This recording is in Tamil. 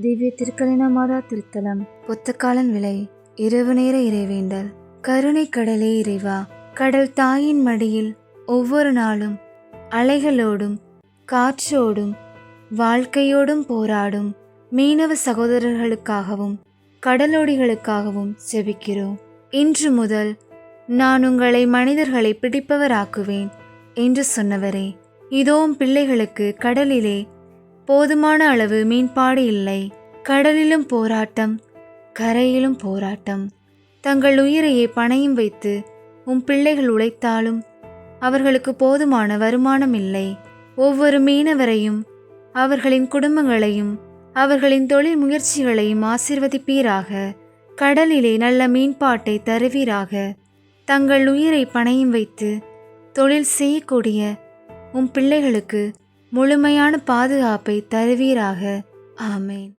திவ்ய திருக்கலினமாதா திருத்தலம். பொத்தக்காலன் விலை இரவு நேர இறைவேண்டல். கருணை கடலே இறைவா கடல் தாயின் மடியில் ஒவ்வொரு நாளும் அலைகளோடும் காற்றோடும் வாழ்க்கையோடும் போராடும் மீனவ சகோதரர்களுக்காகவும் கடலோடிகளுக்காகவும் செபிக்கிறோம். இன்று முதல் நான் உங்களை மனிதர்களை பிடிப்பவராக்குவேன் என்று சொன்னவரே இதோ பிள்ளைகளுக்கு கடலிலே போதுமான அளவு மீன்பாடு இல்லை. கடலிலும் போராட்டம் கரையிலும் போராட்டம். தங்கள் உயிரையே பணையும் வைத்து உம் பிள்ளைகள் உழைத்தாலும் அவர்களுக்கு போதுமான வருமானம் இல்லை. ஒவ்வொரு மீனவரையும் அவர்களின் குடும்பங்களையும் அவர்களின் தொழில் முயற்சிகளையும் ஆசிர்வதிப்பீராக. கடலிலே நல்ல மீன்பாட்டை தருவீராக. தங்கள் உயிரை பணையும் வைத்து தொழில் செய்யக்கூடிய உம் பிள்ளைகளுக்கு முழுமையான பாதுகாப்பை தருவீராக. ஆமேன்.